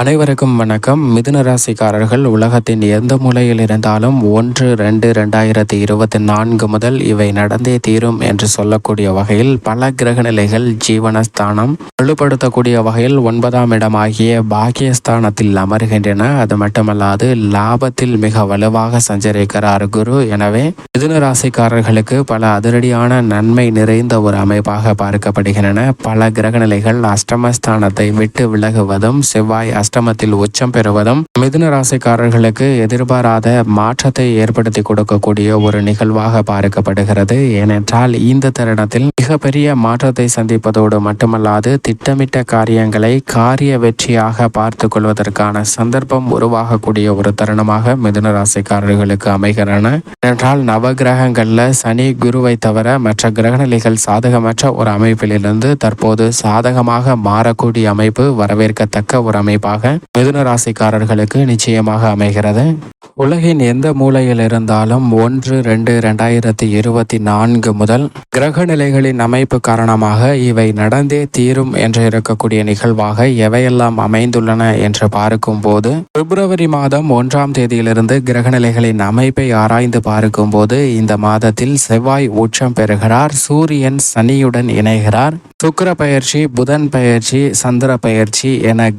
அனைவருக்கும் வணக்கம். மிதுன ராசிக்காரர்கள் உலகத்தின் எந்த மூலையில் இருந்தாலும் ஒன்று ரெண்டு ரெண்டாயிரத்தி இருபத்தி நான்கு முதல் இவை நடந்தே தீரும் என்று சொல்லக்கூடிய வகையில் பல கிரக நிலைகள் ஜீவனஸ்தானம் வலுப்படுத்தக்கூடிய வகையில் ஒன்பதாம் இடமாகிய பாக்கியஸ்தானத்தில் அமர்கின்றன. அது மட்டுமல்லாது லாபத்தில் மிக வலுவாக சஞ்சரிக்கிறார் குரு. எனவே மிதுன ராசிக்காரர்களுக்கு பல அதிரடியான நன்மை நிறைந்த ஒரு அமைப்பாக பார்க்கப்படுகின்றன. பல கிரக நிலைகள் அஷ்டமஸ்தானத்தை விட்டு விலகுவதும் செவ்வாய் அஷ்டமத்தில் உச்சம் பெறுவதும் மிதுன ராசிக்காரர்களுக்கு எதிர்பாராத மாற்றத்தை ஏற்படுத்தி கொடுக்கக்கூடிய ஒரு நிகழ்வாக பார்க்கப்படுகிறது. ஏனென்றால் இந்த தருணத்தில் மிகப்பெரிய மாற்றத்தை சந்திப்பதோடு மட்டுமல்லாது திட்டமிட்ட காரியங்களை காரிய வெற்றியாக பார்த்து கொள்வதற்கான சந்தர்ப்பம் உருவாகக்கூடிய ஒரு தருணமாக மிதுன ராசிக்காரர்களுக்கு அமைகிறன. ஏனென்றால் நவகிரகங்களில் சனி குருவை தவிர மற்ற கிரகநிலைகள் சாதகமற்ற ஒரு அமைப்பிலிருந்து தற்போது சாதகமாக மாறக்கூடிய அமைப்பு வரவேற்கத்தக்க ஒரு அமைப்பாக மிதுன ராசிக்காரர்களுக்கு நிச்சயமாக அமைகிறது. உலகின் எந்த மூலையில் இருந்தாலும் ஒன்று ரெண்டு ரெண்டாயிரத்தி இருபத்தி நான்கு முதல் கிரக நிலைகளின் அமைப்பு காரணமாக இவை நடந்தே தீரும் என்று இருக்கக்கூடிய நிகழ்வாக எவையெல்லாம் அமைந்துள்ளன என்று பார்க்கும்போது பிப்ரவரி மாதம் ஒன்றாம் தேதியிலிருந்து கிரக நிலைகளின் அமைப்பை ஆராய்ந்து பார்க்கும்போது இந்த மாதத்தில் செவ்வாய் உச்சம் பெறுகிறார் சூரியன் சனியுடன் இணைகிறார். சுக்கர பயிற்சி புதன் பயிற்சி சந்திர பயிற்சி என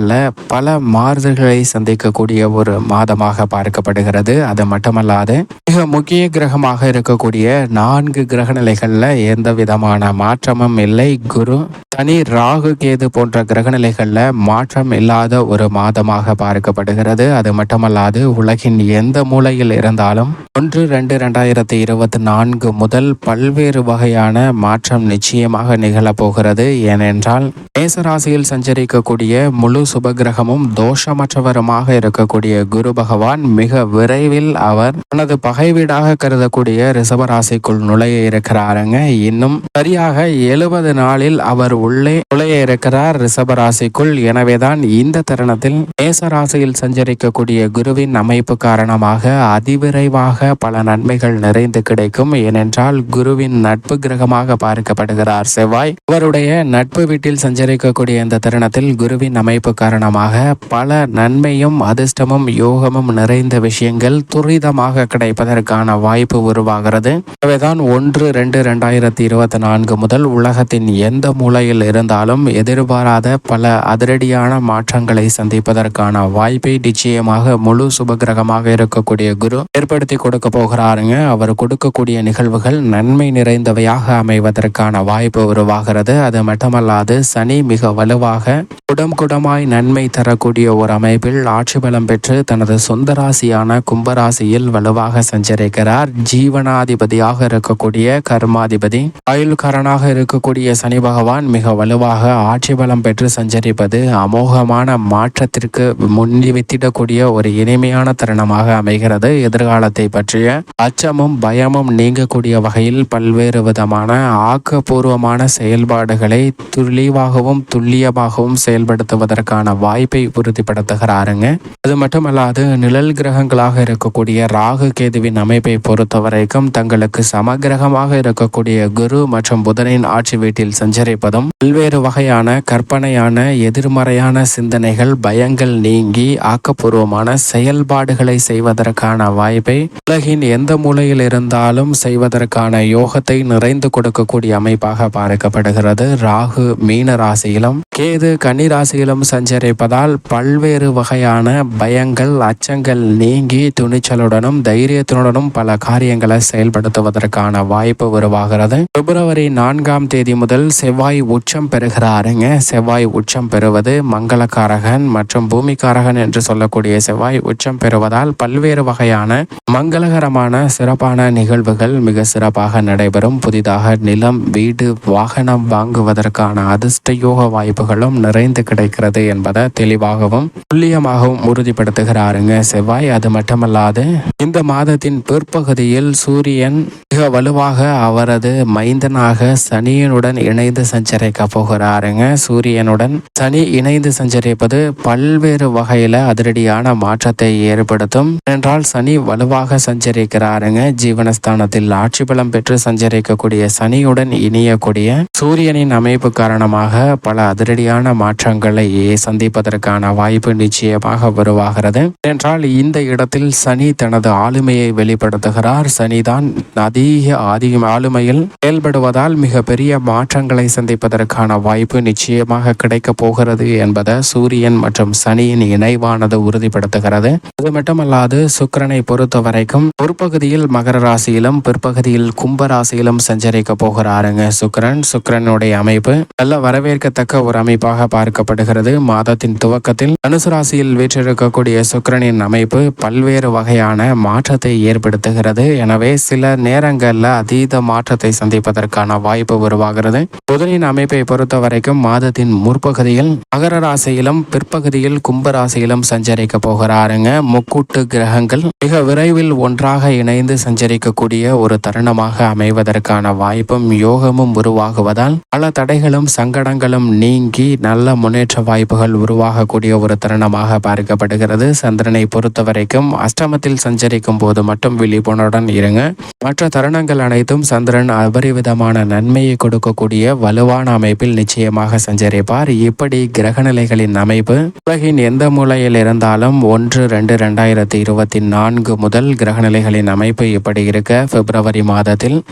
நாட்களில் பல மாறுதல்களை சந்திக்கக்கூடிய ஒரு மாதமாக பார்க்கப்படுகிறது. அது மட்டுமல்லாது மிக முக்கிய கிரகமாக இருக்கக்கூடிய நான்கு கிரகநிலைகளில் எந்த விதமான மாற்றமும் இல்லை. குரு தனி ராகு கேது போன்ற கிரகநிலைகளில் மாற்றம் இல்லாத ஒரு மாதமாக பார்க்கப்படுகிறது. அது மட்டுமல்லாது உலகின் எந்த மூலையில் இருந்தாலும் ஒன்று ரெண்டு ரெண்டாயிரத்தி இருபத்தி நான்கு முதல் பல்வேறு வகையான மாற்றம் நிச்சயமாக நிகழப்போகிறது ஏனென்றால் மேசராசியில் சஞ்சரிக்கக்கூடிய முழு சுபகிரகமும் தோஷமற்றவருமாக இருக்கக்கூடிய குரு பகவான் மிக விரைவில் அவர் தனது பகை வீடாக கருதக்கூடிய ரிசபராசிக்குள் நுழைய இருக்கிறாருங்க. இன்னும் சரியாக எழுபது நாளில் அவர் உள்ளே நுழைய இருக்கிறார் ரிசபராசிக்குள் எனவேதான் இந்த தருணத்தில் மேசராசியில் சஞ்சரிக்கக்கூடிய குருவின் அமைப்பு காரணமாக அதிவிரைவாக பல நன்மைகள் நிறைந்து கிடைக்கும். ஏனென்றால் குருவின் நட்பு கிரகமாக பார்க்கப்படுகிறார் செவ்வாய். அவருடைய நட்பு வீட்டில் சஞ்சரிக்கக்கூடிய இந்த தருணத்தில் குருவின் அமைப்பு காரணமாக பல நன்மையும் அதிர்ஷ்டமும் யோகமும் நிறைந்த விஷயங்கள் துரிதமாக கிடைப்பதற்கான வாய்ப்பு உருவாகிறது. எனவேதான் ஒன்று ரெண்டு ரெண்டாயிரத்தி இருபத்தி நான்கு முதல் உலகத்தின் எந்த மூலையில் இருந்தாலும் எதிர்பாராத பல அதிரடியான மாற்றங்களை சந்திப்பதற்கான வாய்ப்பை நிச்சயமாக முழு சுபகிரகமாக இருக்கக்கூடிய குரு ஏற்படுத்தி கொடுக்க போகிறாருங்க. அவர் கொடுக்கக்கூடிய நிகழ்வுகள் நன்மை நிறைந்தவையாக அமைவதற்கான வாய்ப்பு உருவாகிறது. அது மட்டுமல்லாது சனி மிக வலுவாக குடம் குடமாய் நன்மை தரக்கூடிய ஒரு அமைப்பில் ஆட்சி பலம் பெற்று தனது சொந்த ராசியான கும்பராசியில் வலுவாக சஞ்சரிக்கிறார். ஜீவனாதிபதியாக இருக்கக்கூடிய கர்மாதிபதி. ஆயுள்காரனாக இருக்கக்கூடிய சனி பகவான் மிக வலுவாக ஆட்சி பலம் பெற்று சஞ்சரிப்பது அமோகமான மாற்றத்திற்கு முன்னிவித்திடக்கூடிய ஒரு இனிமையான தருணமாக அமைகிறது. எதிர்காலத்தை பற்றிய அச்சமும் பயமும் நீங்கக்கூடிய வகையில் பல்வேறு விதமான ஆக்கப்பூர்வமான செயல்பாடுகளை துளிவாகவும் துல்லியமாகவும் செயல்படுத்துவதற்கு வருவதற்கான வாய்ப்பை உறுதிப்படுத்துகிறாருங்க. அது மட்டுமல்லாது நிழல் கிரகங்களாக இருக்கக்கூடிய ராகு கேதுவின் அமைப்பை பொறுத்த வரைக்கும் தங்களுக்கு சமகிரகமாக இருக்கக்கூடிய குரு மற்றும் புதனின் ஆட்சி வீட்டில் சஞ்சரிப்பதும் பல்வேறு வகையான கற்பனையான எதிர்மறையான சிந்தனைகள் பயங்கள் நீங்கி ஆக்கப்பூர்வமான செயல்பாடுகளை செய்வதற்கான வாய்ப்பை உலகின் எந்த மூலையில் இருந்தாலும் செய்வதற்கான யோகத்தை நிறைந்து கொடுக்கக்கூடிய அமைப்பாக பார்க்கப்படுகிறது. ராகு மீன ராசியிலும் கேது கன்னி ராசியிலும் சஞ்சரிப்பதால் பல்வேறு வகையான பயங்கள் அச்சங்கள் நீங்கி துணிச்சலுடனும் தைரியத்துடனும் பல காரியங்களை செயல்படுத்துவதற்கான வாய்ப்பு உருவாகிறது. பிப்ரவரி நான்காம் தேதி முதல் செவ்வாய் உச்சம் பெறுகிறாருங்க. செவ்வாய் உச்சம் பெறுவது மங்களக்காரகன் மற்றும் பூமிக்காரகன் என்று சொல்லக்கூடிய செவ்வாய் உச்சம் பெறுவதால் பல்வேறு வகையான மங்களகரமான சிறப்பான நிகழ்வுகள் மிக சிறப்பாக நடைபெறும். புதிதாக நிலம் வீடு வாகனம் வாங்குவதற்கான அதிர்ஷ்ட யோக வாய்ப்புகளும் நிறைந்து கிடைக்கிறது என்பதை தெளிவாகவும் துல்லியமாகவும் உறுதிப்படுத்துகிறாருங்க செவ்வாய். அது மட்டுமல்லாது இந்த மாதத்தின் பிற்பகுதியில் சூரியன் மிக வலுவாக அவரது மைந்தனாக சனியனுடன் இணைந்து சஞ்சரிக்க போகிறாருங்க. சூரியனுடன் சனி இணைந்து சஞ்சரிப்பது பல்வேறு வகையில அதிரடியான மாற்றத்தை ஏற்படுத்தும். என்றால் சனி வலுவாக சஞ்சரிக்கிறாருங்க. ஜீவனஸ்தானத்தில் ஆட்சி பலம் பெற்று சஞ்சரிக்கக்கூடிய சனியுடன் இணையக்கூடிய சூரியனின் அமைப்பு காரணமாக பல அதிரடியான மாற்றங்களை சந்திப்பதற்கான வாய்ப்பு நிச்சயமாக உருவாகிறது. என்றால் இந்த இடத்தில் சனி தனது ஆளுமையை வெளிப்படுத்துகிறார். சனிதான் அதிக அதிக ஆளுமையில் செயல்படுவதால் மிக பெரிய மாற்றங்களை சந்திப்பதற்கான வாய்ப்பு நிச்சயமாக கிடைக்கப் போகிறது என்பதை சூரியன் மற்றும் சனியின் இணைவானது உறுதிப்படுத்துகிறது. அது மட்டுமல்லாது சுக்கரனை பொறுத்த வரைக்கும் பொற்பகுதியில் மகர ராசியிலும் பிற்பகுதியில் கும்ப ராசியிலும் சஞ்சரிக்க போகிறாருங்க சுக்கிரன். சுக்கிரனுடைய அமைப்பு நல்ல வரவேற்கத்தக்க ஒரு அமைப்பாக பார்க்கப்படுகிறது. மாதத்தின் துவக்கத்தில் தனுசு ராசியில் வீற்றிருக்கக்கூடிய சுக்கிரனின் அமைப்பு பல்வேறு வகையான மாற்றத்தை ஏற்படுத்துகிறது. எனவே சில நேரங்களில் அதீத மாற்றத்தை சந்திப்பதற்கான வாய்ப்பு உருவாகிறது. புதனின் அமைப்பை பொறுத்த வரைக்கும் மாதத்தின் முற்பகுதியில் மகர ராசியிலும் பிற்பகுதியில் கும்ப ராசியிலும் சஞ்சரிக்க போகிறாருங்க. முக்கூட்டு கிரகங்கள் மிக விரைவில் ஒன்றாக இணைந்து சஞ்சரிக்கக்கூடிய ஒரு தருணமாக அமைவதற்கான வாய்ப்பும் யோகமும் உருவாகுவதால் பல தடைகளும் சங்கடங்களும் நீங்கி நல்ல முன்னேற்ற வாய்ப்புகள் உருவாகக்கூடிய ஒரு தருணமாக பார்க்கப்படுகிறது. சந்திரனை பொறுத்த வரைக்கும் அஷ்டமத்தில் சஞ்சரிக்கும் போது மட்டும் விழிப்புணர்வுடன் இருங்க. மற்ற தருணங்கள் அனைத்தும் சந்திரன் அபரிவிதமான நன்மையை கொடுக்கக்கூடிய வலுவான அமைப்பில் நிச்சயமாக சஞ்சரிப்பார். இப்படி கிரகநிலைகளின் அமைப்பு உலகின் எந்த மூலையில் இருந்தாலும் ஒன்று ரெண்டு ரெண்டாயிரத்தி இருபத்தி நான்கு முதல் கிரகநிலைகளின் அமைப்பு இப்படி இருக்க. பிப்ரவரி மாதத்தில்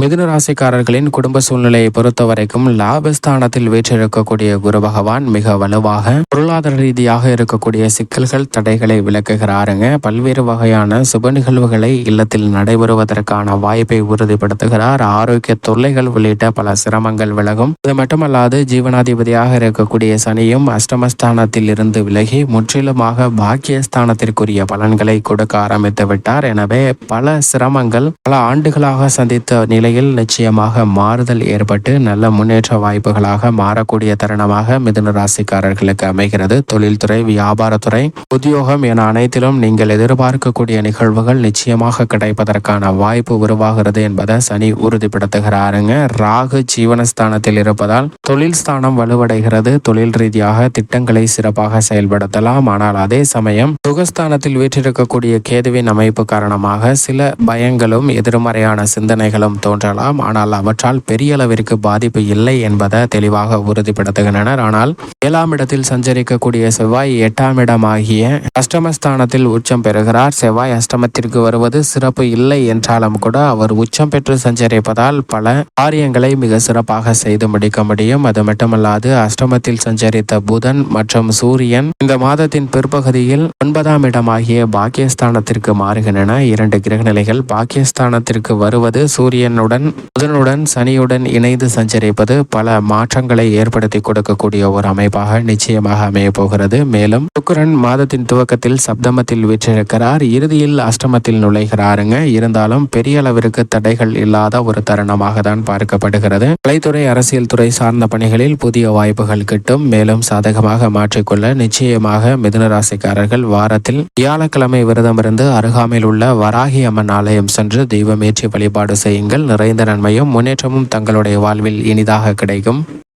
மிதுன ராசிக்காரர்களின் குடும்ப சூழ்நிலையை பொறுத்த வரைக்கும் லாபஸ்தானத்தில் வீற்றிருக்கக்கூடிய குரு பகவான் மிக வலுவாக பொருளாதார ரீதியாக இருக்கக்கூடிய சிக்கல்கள் தடைகளை விளக்குகிறாருங்க. பல்வேறு வகையான சுப நிகழ்வுகளை இல்லத்தில் நடைபெறுவதற்கான வாய்ப்பை உறுதிப்படுத்துகிறார். ஆரோக்கிய தொல்லைகள் உள்ளிட்ட பல சிரமங்கள் விலகும். இது மட்டுமல்லாது ஜீவனாதிபதியாக இருக்கக்கூடிய சனியும் அஷ்டமஸ்தானத்தில் இருந்து விலகி முற்றிலுமாக பாக்கியஸ்தானத்திற்குரிய பலன்களை கொடுக்க ஆரம்பித்து விட்டார். எனவே பல சிரமங்கள் பல ஆண்டுகளாக சந்தித்த நிலை நிலையில் நிச்சயமாக மாறுதல் ஏற்பட்டு நல்ல முன்னேற்ற வாய்ப்புகளாக மாறக்கூடிய தருணமாக மிதுன ராசிக்காரர்களுக்கு அமைகிறது. தொழில்துறை வியாபாரத்துறை உத்தியோகம் என அனைத்திலும் நீங்கள் எதிர்பார்க்கக்கூடிய நிகழ்வுகள் நிச்சயமாக கிடைப்பதற்கான வாய்ப்பு உருவாகிறது என்பதை சனி உறுதிப்படுத்துகிறாருங்க. ராகு ஜீவனஸ்தானத்தில் இருப்பதால் தொழில் ஸ்தானம் வலுவடைகிறது. தொழில் ரீதியாக திட்டங்களை சிறப்பாக செயல்படுத்தலாம். ஆனால் அதே சமயம் சுகஸ்தானத்தில் வீற்றிருக்கக்கூடிய கேதுவின் அமைப்பு காரணமாக சில பயங்களும் எதிர்மறையான சிந்தனைகளும் தோன்றலாம். ஆனால் அவற்றால் பெரிய அளவிற்கு பாதிப்பு இல்லை என்பதை தெளிவாக உறுதிப்படுத்துகின்றனர். ஆனால் ஏழாம் இடத்தில் சஞ்சரிக்கக்கூடிய செவ்வாய் எட்டாம் இடமாகிய அஷ்டமஸ்தானத்தில் உச்சம் பெறுகிறார். செவ்வாய் அஷ்டமத்திற்கு வருவது சிறப்பு இல்லை என்றாலும் கூட அவர் உச்சம் பெற்று சஞ்சரிப்பதால் பல காரியங்களை மிக சிறப்பாக செய்து முடிக்க முடியும். அது மட்டுமல்லாது அஷ்டமத்தில் சஞ்சரித்த புதன் மற்றும் சூரியன் இந்த மாதத்தின் பிற்பகுதியில் ஒன்பதாம் இடமாகிய பாக்கியஸ்தானத்திற்கு மாறுகின்றன. இரண்டு கிரகநிலைகள் பாக்கியஸ்தானத்திற்கு வருவது சூரியனுடன் புதனுடன் சனியுடன் இணைந்து சஞ்சரிப்பது பல மாற்றங்களை ஏற்படுத்தி கொடுக்கக்கூடிய ஒரு அமைப்பாக நிச்சயமாக அமைய போகிறது. மேலும் சுக்கரன் மாதத்தின் துவக்கத்தில் சப்தமத்தில் வீற்றிருக்கிறார். இறுதியில் அஷ்டமத்தில் நுழைகிறாருங்க. இருந்தாலும் பெரிய அளவிற்கு தடைகள் இல்லாத ஒரு தருணமாக தான் பார்க்கப்படுகிறது. கலைத்துறை அரசியல் துறை சார்ந்த பணிகளில் புதிய வாய்ப்புகள் கிட்டும். மேலும் சாதகமாக மாற்றிக்கொள்ள நிச்சயமாக மிதுன ராசிக்காரர்கள் வாரத்தில் வியாழக்கிழமை விரதமிருந்து அருகாமையில் உள்ள வராகி அம்மன் ஆலயம் சென்று தெய்வமேற்றி வழிபாடு செய்யுங்கள். நிறைந்த நன்மையும் முன்னேற்றமும் தங்களுடைய வாழ்வில் இனிதாக கிடைக்கும்.